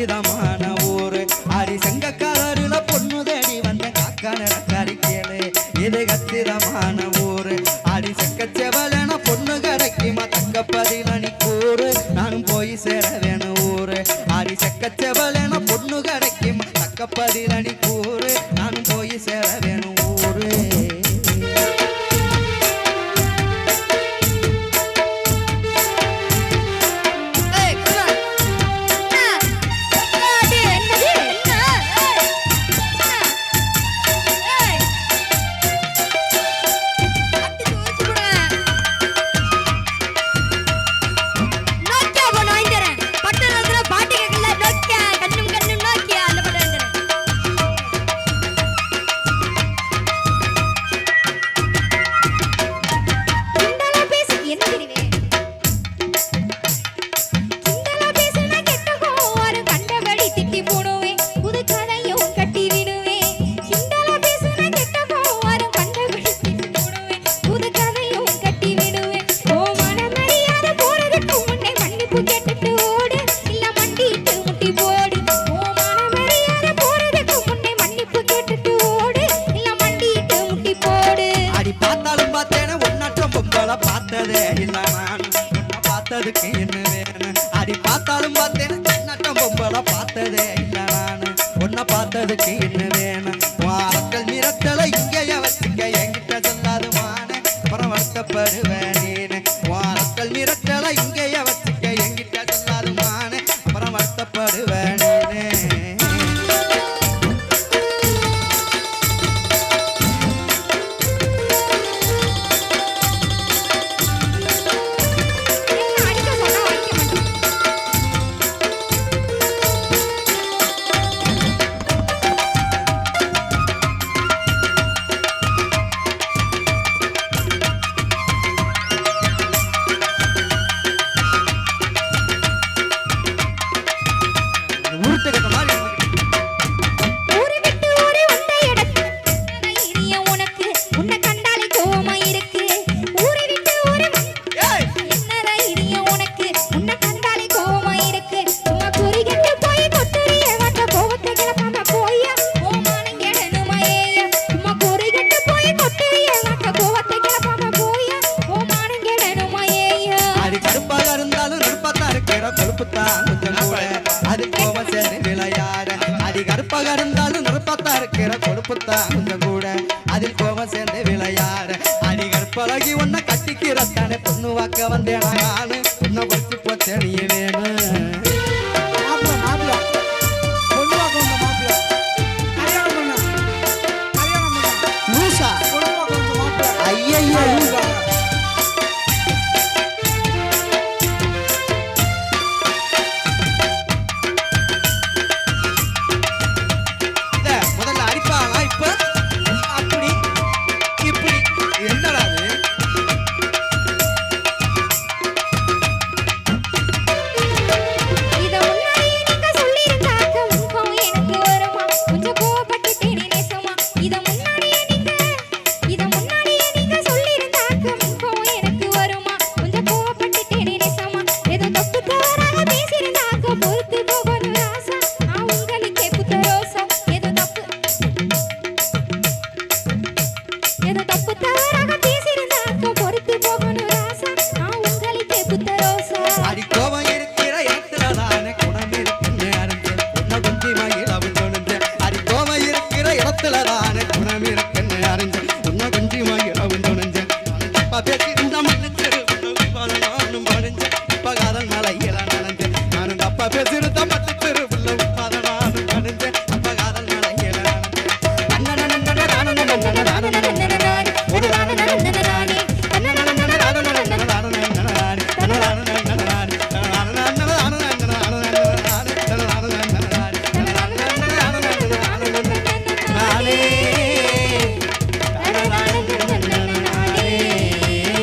சரிதமா எனக்கு என்ன வேணும் அடி பார்த்தாலும் பார்த்தேன் நட்டம் பொம்பளை பார்த்ததே இல்லை நான். உன்னை பார்த்ததுக்கு என்ன வேணும் வாரக்கள் நிறத்தலை இங்கேயே வச்சுங்க என்கிட்ட சொல்லாது அப்புறம் வருத்தப்படுவேன். புத்தான் கொஞ்சம் கூட அதில் கோபம் சேர்ந்து விளையாட. அதிகர் பழகி உன்னை கட்டிக்கிறத்தானே பொண்ணு வாக்க வந்தேன் நான்? na na na na